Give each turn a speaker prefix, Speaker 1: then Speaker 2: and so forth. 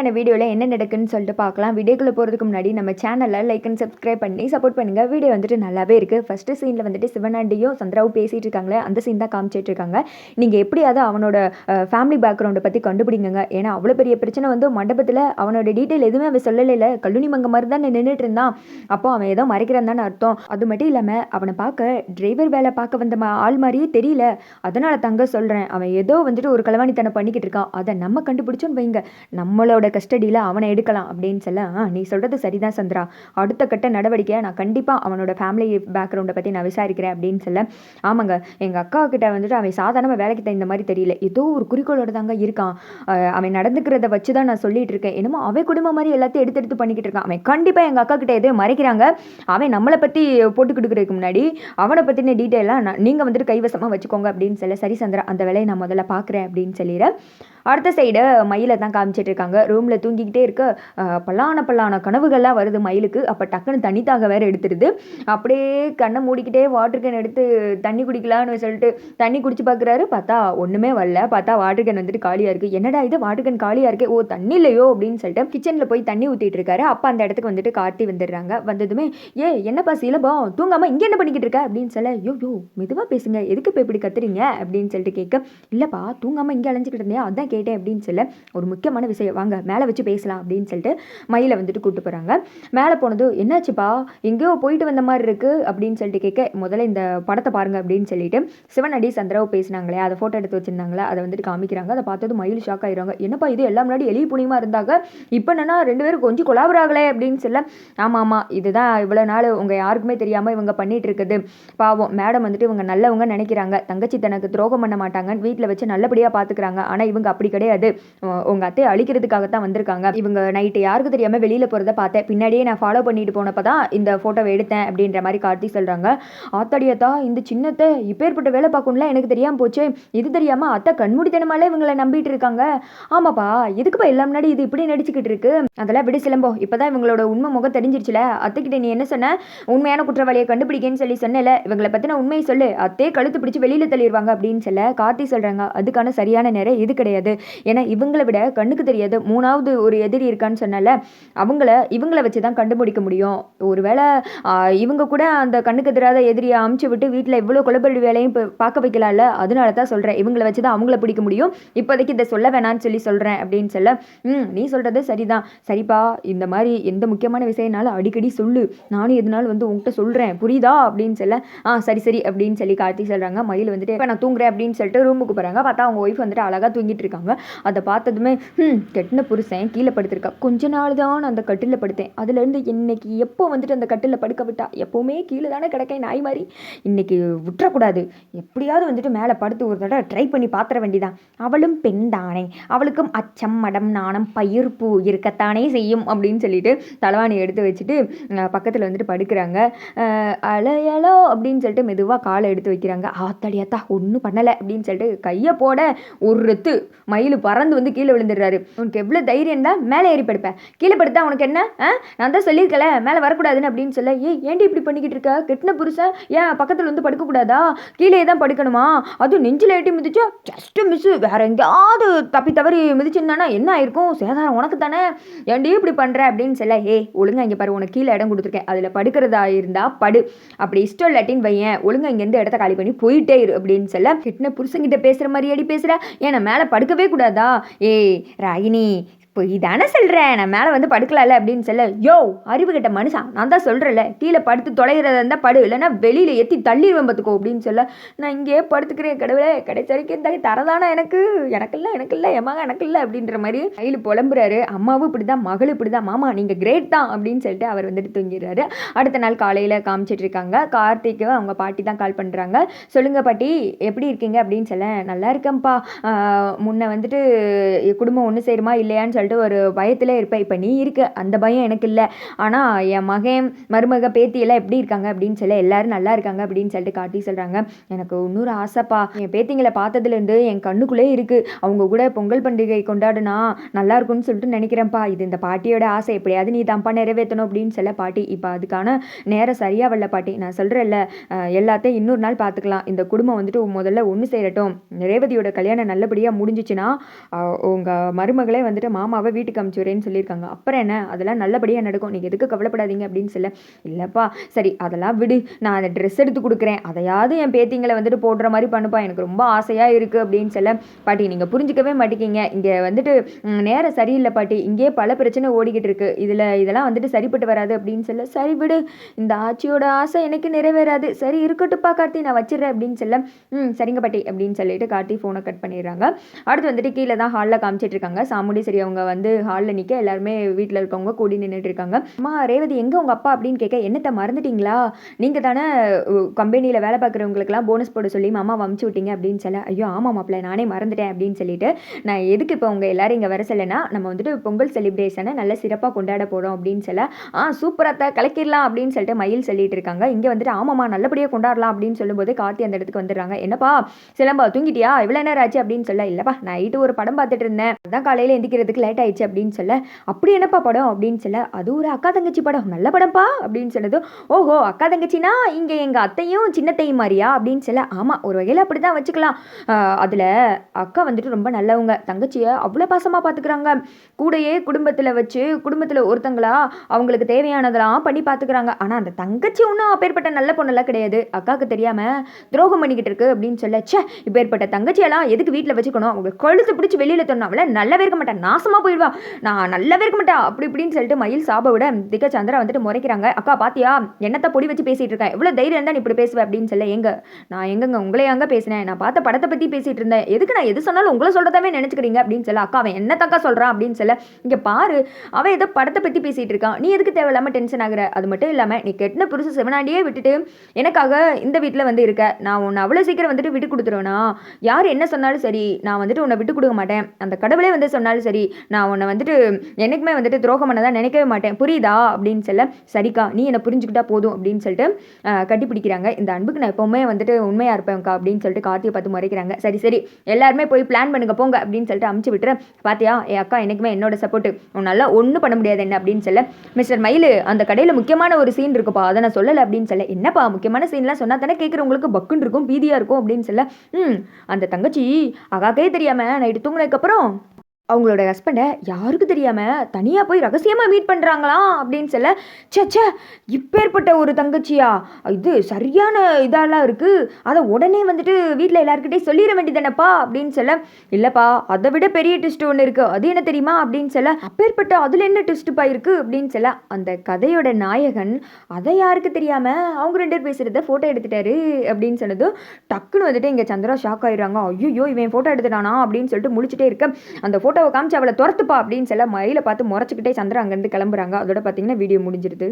Speaker 1: அந்த வீடியோவில் என்ன நடக்குன்னு சொல்லிட்டு பார்க்கலாம். வீடியோக்குள்ளே போகிறதுக்கு முன்னாடி நம்ம சேனலில் லைக் அண்ட் சப்ஸ்கிரைப் பண்ணி சப்போர்ட் பண்ணுங்கள் வீடியோ வந்துட்டு நல்லாவே இருக்குது ஃபஸ்ட்டு சீனில் வந்துட்டு சிவனாண்டியும் சந்திராவும் பேசிகிட்டு இருக்காங்களே அந்த சீன் தான் காமிச்சிட்டு இருக்காங்க. நீங்கள் எப்படியாவது அவனோட ஃபேமிலி பேக்ரவுண்டை பற்றி கண்டுபிடிங்க ஏன்னா அவ்வளோ பெரிய பிரச்சனை வந்து மண்டபத்தில் அவனோட டீட்டெயில் எதுவுமே அவன் சொல்லலைல கல்லூனி மங்க மாதிரி தான் நின்றுட்டு இருந்தான். அப்போ அவன் ஏதோ மறைக்கிறான் தானே அர்த்தம். அது மட்டும் இல்லாமல் அவனை பார்க்க டிரைவர் வேலை பார்க்க வந்த மா- ஆள் மாதிரியே தெரியல. அதனால் தங்க சொல்கிறேன் அவன் ஏதோ வந்துட்டு ஒரு களவாணித்தனம் பண்ணிக்கிட்டு இருக்கான். அதை நம்ம கண்டுபிடிச்சோன்னு வைங்க. நம்மளோட கஸ்டடியில் அவனை எடுக்கலாம் அப்படின்னு சொல்ல நீ சொல்கிறது சரிதான் சந்திரா. அடுத்த கட்ட நடவடிக்கையை நான் கண்டிப்பாக அவனோட ஃபேமிலி பேக்ரவுண்டை பற்றி நான் விசாரிக்கிறேன் அப்படின்னு சொல்ல ஆமாங்க எங்கள் அக்கா கிட்ட வந்துட்டு அவன் சாதாரணமாக வேலைக்கு தகுந்த மாதிரி தெரியல. ஏதோ ஒரு குறிக்கோளோட தாங்க இருக்கான். அவன் நடந்துக்கிறத வச்சு தான் நான் சொல்லிட்டு இருக்கேன். என்னமோ அவன் குடும்பம் மாதிரி எல்லாத்தையும் எடுத்து எடுத்து பண்ணிக்கிட்டு இருக்கான். அவன் கண்டிப்பாக எங்கள் அக்கா கிட்ட எதையும் மறைக்கிறாங்க. அவன் நம்மளை பற்றி போட்டுக்கிட்டுக்கிறதுக்கு முன்னாடி அவனை பற்றின டீட்டெயிலாக நீங்கள் வந்துட்டு கைவசமாக வச்சுக்கோங்க அப்படின்னு சொல்ல சரி சந்திரா அந்த வேலையை நான் முதல்ல பார்க்குறேன் அப்படின்னு சொல்லிடுறேன் அடுத்த சைடு மயிலை தான் காமிச்சிட்டு இருக்காங்க. ரூமில் தூங்கிக்கிட்டே இருக்க பல்லான பல்லான கனவுகள்லாம் வருது மயிலுக்கு. அப்போ டக்குன்னு தண்ணித்தாக வேற எடுத்துடுது அப்படியே கண்ணை மூடிக்கிட்டே வாட்டர் கேன் எடுத்து தண்ணி குடிக்கலான்னு சொல்லிட்டு தண்ணி குடிச்சு பார்க்குறாரு பார்த்தா ஒன்றுமே வரல. பார்த்தா வாட்டர் கேன் வந்துட்டு காலியாக இருக்குது என்னடா இது? வாட்டர் கேன் காலியாக இருக்கே. ஓ தண்ணி இல்லையோ அப்படின்னு சொல்லிட்டு கிச்சனில் போய் தண்ணி ஊற்றிட்டு இருக்காரு. அப்போ அந்த இடத்துக்கு வந்துட்டு கார்த்தி வந்துடுறாங்க. வந்ததுமே ஏ என்னப்பா சிலபம் தூங்காமல் இங்கே என்ன பண்ணிக்கிட்டு இருக்க? அப்படின்னு சொல்ல யோ யோ மெதுவாக பேசுங்க. எதுக்கு இப்போ இப்படி கத்துறீங்க? அப்படின்னு சொல்லிட்டு கேட்க இல்லைப்பா தூங்காமல் இங்கே அலைஞ்சிக்கிட்டு இருந்தேன். அதான் கேட்டேன். அப்படின்னு சொல்ல ஒரு முக்கியமான விஷயம். வாங்க மேலே வச்சு பேசலாம் அப்படின்னு சொல்லிட்டு மயிலை வந்துட்டு கூப்பிட்டு போகிறாங்க மேலே போனது என்னாச்சுப்பா? எங்கேயோ போயிட்டு வந்த மாதிரி இருக்குது அப்படின்னு சொல்லிட்டு கேட்க முதல்ல இந்த படத்தை பாருங்கள் அப்படின்னு சொல்லிட்டு சிவனடி சந்திராவை பேசினாங்களே அதை ஃபோட்டோ எடுத்து வச்சிருந்தாங்களே அதை வந்துட்டு காமிக்கிறாங்க. அதை பார்த்தது மயில் ஷாக் ஆயிடுவாங்க. என்னப்பா இது? எல்லாம் முன்னாடி எலி புனியமாக இருந்தாங்க? இப்போ என்னன்னா ரெண்டு பேரும் கொஞ்சம் கொலாபராகலே அப்படின்னு சொல்ல ஆமாம் ஆமாம் இதுதான் இவ்வளோ நாள் உங்கள் யாருக்குமே தெரியாமல் இவங்க பண்ணிகிட்டு இருக்குது. பாவம் மேடம் வந்துட்டு இவங்க நல்லவங்க நினைக்கிறாங்க. தங்கச்சி தனக்கு துரோகம் பண்ண மாட்டாங்கன்னு வீட்டில் வச்சு நல்லபடியாக பார்த்துக்கிறாங்க ஆனால் இவங்க அப்படி கிடையாது. உங்கள் அத்தையை அழிக்கிறதுக்காக தான் வந்திருக்காங்க. இவங்க நைட்டு யாருக்கு தெரியாமல் வெளியில் போகிறத பார்த்தேன். பின்னாடியே நான் ஃபாலோ பண்ணிட்டு போனப்போ தான் இந்த ஃபோட்டோவை எடுத்தேன் அப்படின்ற மாதிரி கார்த்தி சொல்கிறாங்க ஆத்தாடியத்தா இந்த சின்னத்தை இப்பேற்பட்ட வேலை பார்க்கணும்ல எனக்கு தெரியாமல் போச்சு. இது தெரியாமல் அத்தை கண்மூடித்தனமாலே இவங்களை நம்பிட்டு இருக்காங்க. ஆமாப்பா எதுக்குப்பா எல்லாம் முன்னாடி இது இப்படி நடிச்சுக்கிட்டு இருக்கு? அதெல்லாம் விடு சிலம்போ இப்போதான் இவங்களோட உண்மை முகம் தெரிஞ்சிருச்சுல. அத்தைக்கிட்ட நீ என்ன சொன்ன? உண்மையான குற்றவாளியை கண்டுபிடிக்கன்னு சொல்லி சொன்னல. இவங்களை பற்றின உண்மையை சொல்லு. அத்தே கழுத்து பிடிச்சி வெளியில் தள்ளிடுவாங்க அப்படின்னு சொல்ல கார்த்தி சொல்கிறாங்க அதுக்கான சரியான நேரம் இது கிடையாது. ஏன்னா இவங்களை விட கண்ணுக்கு தெரியாது மூணாவது ஒரு எதிரி இருக்கான்னு சொன்னல அவங்கள இவங்கள வச்சு தான் கண்டுபிடிக்க முடியும். ஒருவேளை இவங்க கூட அந்த கண்ணுக்கு எதிராத எதிரியை அமுச்சு விட்டு வீட்டில் இவ்வளோ குளப்படி வேலையும் இப்போ பார்க்க வைக்கலாம்ல? அதனால தான் சொல்கிறேன் இவங்கள வச்சு தான் அவங்கள பிடிக்க முடியும். இப்போதைக்கு இதை சொல்ல வேணாம்னு சொல்லி சொல்கிறேன் அப்படின்னு சொல்ல ம் நீ சொல்கிறது சரிதான். சரிப்பா இந்த மாதிரி எந்த முக்கியமான விஷயம்னாலும் அடிக்கடி சொல்லு. நானும் எதுனாலும் வந்து உங்ககிட்ட சொல்கிறேன் புரியுதா? அப்படின்னு சொல்ல ஆ சரி சரி அப்படின்னு சொல்லி கார்த்தி சொல்கிறாங்க மயில் வந்துட்டு இப்போ நான் தூங்குறேன் அப்படின்னு சொல்லிட்டு ரூமுக்கு போகிறாங்க பார்த்தா அவங்க ஒய்ஃப் வந்துட்டு அழகாக தூங்கிட்டு இருக்காங்க. அதை பார்த்ததுமே ம் கெட்டின புருஷன் கீழே படுத்திருக்கா. கொஞ்ச நாள் தான் அந்த கட்டிலில் படுத்தேன். அதுலேருந்து இன்னைக்கு எப்போ வந்துட்டு அந்த கட்டிலில் படுக்க விட்டா? எப்போவுமே கீழே தானே கிடக்கேன் நாய் மாதிரி. இன்னைக்கு விட்டுறக்கூடாது. எப்படியாவது வந்துட்டு மேலே படுத்து ஒரு தடவை ட்ரை பண்ணி பார்த்துட வேண்டிதான். அவளும் பெண் தானே. அவளுக்கும் அச்சம் மடம் நாணம் பயிர்ப்பு இருக்கத்தானே செய்யும் அப்படின்னு சொல்லிட்டு தலைவாணி எடுத்து வச்சுட்டு பக்கத்தில் வந்துட்டு படுக்கிறாங்க. அலையலோ அப்படின்னு சொல்லிட்டு மெதுவாக காலை எடுத்து வைக்கிறாங்க. ஆத்தாடியாத்தா ஒன்றும் பண்ணலை அப்படின்னு சொல்லிட்டு கையை போட ஒரு ரெத்து மயில் பறந்து வந்து கீழே விழுந்துடுறாரு. உனக்கு எவ்வளோ தைரியம் தான் மேலே ஏறி படுப்பேன். கீழே படுத்தா உனக்கு என்ன? ஆ? நான் தான் சொல்லியிருக்கல மேலே வரக்கூடாதுன்னு அப்படின்னு சொல்ல ஏய் ஏன்டி இப்படி பண்ணிக்கிட்டு இருக்க? கெட்டின புருஷன் ஏன் பக்கத்தில் வந்து படுக்கக்கூடாதா? கீழே தான் படுக்கணுமா? அதுவும் நெஞ்சில் ஏட்டி மிதிச்சா ஜஸ்ட்டு மிஸ் வேற எங்கேயாவது தப்பி தவறி மிதிச்சிருந்தானா என்ன ஆயிருக்கும்? சேதாரம் உனக்கு தானே? ஏன்டி இப்படி பண்ணுற அப்படின்னு சொல்ல ஏய் ஒழுங்கா இங்கே பாரு உனக்கு கீழே இடம் கொடுத்துருக்கேன். அதில் படுக்கிறதா இருந்தால் படு. அப்படி இஷ்டம் இல்லாட்டின்னு வையன். ஒழுங்கா இங்கேருந்து இடத்த காலி பண்ணி போயிட்டே இரு அப்படின்னு சொல்ல கெட்டின புருஷங்கிட்ட பேசுகிற மாதிரி அடி பேசுகிற ஏன் நான் மேலே படுக்கவே கூடாதா? ஏய் ராகினி இப்போ இதானே சொல்கிறேன் நான் மேலே வந்து படுக்கலாம்ல அப்படின்னு சொல்ல யோ அறிவு கெட்ட மனுஷா நான் தான் சொல்கிறேன்ல கீழே படுத்து தொலைகிறதா இருந்தால் படு இல்லைன்னா வெளியில் ஏற்றி தள்ளிடுவேன் பார்த்துக்கோ அப்படின்னு சொல்ல நான் இங்கேயே படுத்துக்கிறேன் கடவுளே கிடைச்ச வரைக்கும் இந்த தரதானா எனக்கு? எனக்கு இல்லை எனக்கு இல்லை என் மகன் எனக்கு இல்லை அப்படின்ற மாதிரி கையில் புலம்புறாரு. அம்மாவும் இப்படி தான் மகளும் இப்படி தான் மாமா நீங்கள் கிரேட் தான் அப்படின்னு சொல்லிட்டு அவர் வந்துட்டு தூங்கிடுறாரு. அடுத்த நாள் காலையில் காமிச்சிட்டு இருக்காங்க. கார்த்திக்கு அவங்க பாட்டி தான் கால் பண்ணுறாங்க சொல்லுங்க பாட்டி எப்படி இருக்கீங்க? அப்படின்னு சொல்ல நல்லா இருக்கேன்ப்பா. முன்ன வந்துட்டு குடும்பம் ஒன்று சேருமா இல்லையான்னு சொல்லிட்டு ஒரு பயத்தில் இருப்பேன் இப்போ நீ இருக்க. அந்த பயம் எனக்கு இல்லை. ஆனால் என் மகன் மருமக பேத்தி எல்லாம் எப்படி இருக்காங்க அப்படின்னு சொல்ல எல்லாரும் நல்லா இருக்காங்க அப்படின்னு சொல்லிட்டு காட்டி சொல்கிறாங்க எனக்கு இன்னொரு ஆசைப்பா. என் பேத்திங்களை பார்த்ததுலேருந்து என் கண்ணுக்குள்ளே இருக்குது அவங்க கூட பொங்கல் பண்டிகை கொண்டாடுனா நல்லா இருக்கும்னு சொல்லிட்டு நினைக்கிறேன்ப்பா. இது இந்த பாட்டியோட ஆசை. எப்படியாவது நீ தான்ப்பா நிறைவேற்றணும் அப்படின்னு சொல்ல பாட்டி. இப்போ அதுக்கான நேரம் சரியாக வரல பாட்டி. நான் சொல்கிறேன்ல எல்லாத்தையும் இன்னொரு நாள் பார்த்துக்கலாம். இந்த குடும்பம் வந்துட்டு முதல்ல ஒன்று சேரட்டும். ரேவதியோட கல்யாணம் நல்லபடியாக முடிஞ்சிச்சுன்னா உங்கள் மருமகளே வந்துட்டு மாமா மாமாவை வீட்டுக்கு அமுச்சுறேன்னு சொல்லியிருக்காங்க. அப்புறம் என்ன? அதெல்லாம் நல்லபடியாக நடக்கும். நீங்கள் எதுக்கு கவலைப்படாதீங்க அப்படின்னு சொல்ல இல்லைப்பா சரி அதெல்லாம் விடு. நான் அந்த ட்ரெஸ் எடுத்து கொடுக்குறேன். அதையாவது என் பேத்திங்களை வந்துட்டு போடுற மாதிரி பண்ணுப்பா. எனக்கு ரொம்ப ஆசையாக இருக்குது அப்படின்னு சொல்ல பாட்டி நீங்கள் புரிஞ்சிக்கவே மாட்டேங்கிங்க இங்கே வந்துட்டு நேரம் சரியில்லை பாட்டி. இங்கேயே பல பிரச்சனை ஓடிக்கிட்டு இருக்கு. இதில் இதெல்லாம் வந்துட்டு சரிப்பட்டு வராது அப்படின்னு சொல்ல சரி விடு. இந்த ஆட்சியோட ஆசை எனக்கு நிறைவேறாது. சரி இருக்கட்டும்ப்பா கார்த்தி. நான் வச்சிடுறேன் அப்படின்னு சொல்ல ம் சரிங்க பாட்டி அப்படின்னு சொல்லிட்டு கார்த்தி ஃபோனை கட் பண்ணிடுறாங்க. அடுத்து வந்துட்டு கீழே தான் ஹாலில் காமிச்சிட்டு இருக்காங்க. சாமுடி சரி அவங்க வந்து ஹாலில் நிற்க எல்லாருமே வீட்டில் இருக்கவங்க கூடி நின்றுட்டு இருக்காங்க. அம்மா ரேவதி எங்கே உங்கள் அப்பா அப்படின்னு கேட்க என்னத்தை மறந்துட்டீங்களா? நீங்கள் தானே கம்பெனியில் வேலை பார்க்குறவங்களுக்குலாம் போனஸ் போட சொல்லி மாமா அமுச்சு விட்டீங்க அப்படின்னு சொல்ல ஐயோ ஆமாம் மாப்பிள்ள நானே மறந்துட்டேன் அப்படின்னு சொல்லிட்டு நான் எதுக்கு இப்போ உங்கள் எல்லாரும் இங்கே வர சொல்லனா நம்ம வந்துட்டு பொங்கல் செலிப்ரேஷனை நல்ல சிறப்பாக கொண்டாட போகிறோம் அப்படின்னு சொல்ல ஆ சூப்பராக கலக்கிடலாம் அப்படின்னு சொல்லிட்டு மயில் சொல்லிட்டு இருக்காங்க. இங்கே வந்துட்டு ஆமாம்மா நல்லபடியாக கொண்டாடலாம் அப்படின்னு சொல்லும்போது கார்த்தி அந்த இடத்துக்கு வந்துடுறாங்க. என்னப்பா சிலம்பா தூங்கிட்டியா? இவ்வளோ நேரம் ஆச்சு அப்படின்னு சொல்ல இல்லைப்பா நைட்டு ஒரு படம் பார்த்துட்டு இருந்தேன். அதான் காலையில் எந்திக்கிறதுக்கு லேட் ஆயிடுச்சு அப்படின்னு சொல்ல அப்படி என்னப்பா படம்? அப்படின்னு சொல்ல அது ஒரு அக்கா தங்கச்சி படம் நல்ல படம்ப்பா. அப்படின்னு சொன்னது ஓஹோ அக்கா தங்கச்சினா இங்கே எங்கள் அத்தையும் சின்னத்தையும் மாதிரியா அப்படின்னு சொல்ல ஆமாம் ஒரு வகையில் அப்படி தான் வச்சுக்கலாம் அதில் அக்கா வந்துட்டு ரொம்ப நல்லவங்க. தங்கச்சியை அவ்வளோ பாசமாக பார்த்துக்குறாங்க கூடயே குடும்பத்தில் வச்சு குடும்பத்தில் ஒருத்தங்களா அவங்களுக்கு தேவையானதெல்லாம் பண்ணி பார்த்துக்குறாங்க ஆனால் அந்த தங்கச்சி ஒன்றும் அப்பேற்பட்ட நல்ல பொண்ணெல்லாம் கிடையாது. அக்காவுக்கு தெரியாமல் துரோகம் பண்ணிக்கிட்டு இருக்கு. அப்படின்னு சொல்ல ச்சே இப்பேற்பட்ட தங்கச்சியெல்லாம் எதுக்கு வீட்டில் வச்சுக்கணும்? அவங்க கழுத்து பிடிச்சி வெளியில் தரணும். அவளை நல்லாவே இருக்க மாட்டேன் நாசமாக போயிடுவா. நான் நல்லாவே இருக்க மாட்டா. அப்படி இப்படின்னு சொல்லிட்டு மயில் சாப விட திக்க சந்திரா வந்துட்டு முறைக்கிறாங்க. அக்கா பாத்தியா? என்னத்த பொடி வச்சு பேசிட்டு இருக்கேன் எவ்வளோ தைரியம் இருந்தா நீ இப்படி பேசுவேன் அப்படின்னு சொல்ல எங்க நான் எங்கங்க உங்களே அங்க பேசினேன். நான் பார்த்த படத்தை பற்றி பேசிட்டு இருந்தேன். எதுக்கு நான் எது சொன்னாலும் உங்களை சொல்றதாவே நினைச்சுக்கிறீங்க? அப்படின்னு சொல்ல அக்கா அவன் என்ன தக்கா சொல்றான்? அப்படின்னு சொல்ல இங்க பாரு அவன் ஏதோ படத்தை பற்றி பேசிட்டு இருக்கான் நீ எதுக்கு தேவையில்லாம டென்ஷன் ஆகுற? அது மட்டும் இல்லாம நீ கெட்டின புருஷ சிவனாண்டியே விட்டுட்டு எனக்காக இந்த வீட்டில் வந்து இருக்க. நான் உன்னை அவ்வளோ சீக்கிரம் வந்துட்டு விட்டு கொடுத்துருவேனா? யார் என்ன சொன்னாலும் சரி நான் வந்துட்டு உன்னை விட்டு கொடுக்க மாட்டேன். அந்த கடவுளே வந்து சொன்னாலும் சரி நான் உன்னை வந்துட்டு என்னைக்குமே வந்துட்டு துரோகம் பண்ணதா நினைக்கவே மாட்டேன். புரியுதா? அப்படின்னு சொல்ல சரிக்கா நீ என்னை புரிஞ்சுக்கிட்டா போதும் அப்படின்னு சொல்லிட்டு ஆஹ், கட்டி பிடிக்கிறாங்க இந்த அன்புக்கு நான் எப்பவுமே வந்துட்டு உண்மையாக இருப்பேன்க்கா அப்படின்னு சொல்லிட்டு கார்த்தியை பார்த்து முறைக்கிறாங்க. சரி சரி எல்லாருமே போய் பிளான் பண்ணுங்க போங்க அப்படின்னு சொல்லிட்டு அமுச்சு விட்டுறேன் பாத்தியா என் அக்கா என்றைக்குமே என்னோட சப்போர்ட் உன்னால ஒன்றும் பண்ண முடியாது என்ன அப்படின்னு சொல்ல மிஸ்டர் மயிலு அந்த கடையில் முக்கியமான ஒரு சீன் இருக்குப்பா அதை நான் சொல்லலை அப்படின்னு சொல்ல என்னப்பா முக்கியமான சீன்லாம் சொன்னா தானே கேட்குறவங்களுக்கு பக்குன்னு இருக்கும் பீதியாக இருக்கும் அப்படின்னு சொல்ல ம் அந்த தங்கச்சி அகாக்கே தெரியாமல் நைட்டு தூங்கினதுக்கப்புறம் அவங்களோட ஹஸ்பண்டை யாருக்கு தெரியாமல் தனியாக போய் ரகசியமாக மீட் பண்ணுறாங்களாம் அப்படின்னு சொல்ல ச்சே ச்சே இப்பேற்பட்ட ஒரு தங்கச்சியா? இது சரியான இதெல்லாம் இருக்குது அதை உடனே வந்துட்டு வீட்டில் எல்லாருக்கிட்டே சொல்லிட வேண்டியதானப்பா அப்படின்னு சொல்ல இல்லைப்பா அதை விட பெரிய ட்விஸ்ட் ஒன்று இருக்குது அது என்ன தெரியுமா அப்படின்னு சொல்ல அப்பேற்பட்ட அதில் என்ன ட்விஸ்ட்டுப்பா இருக்குது அப்படின்னு சொல்ல அந்த கதையோட நாயகன் அதை யாருக்கு தெரியாமல் அவங்க ரெண்டு பேர் பேசுகிறத ஃபோட்டோ எடுத்துட்டாரு அப்படின்னு சொன்னதும் டக்குன்னு வந்துட்டு இங்கே சந்திரா ஷாக் ஆயிடுறாங்க. ஐயோ இவன் ஃபோட்டோ எடுத்துட்டானா அப்படின்னு சொல்லிட்டு முடிச்சுட்டே இருக்க அந்த ஃபோட்டோவை காமிச்சு அவளை துரத்துப்பா அப்படின்னு சொல்ல மயிலை பார்த்து முறைச்சிக்கிட்டே சந்திரா அங்கேருந்து கிளம்புறாங்க. அதோட பார்த்தீங்கன்னா வீடியோ முடிஞ்சிருது.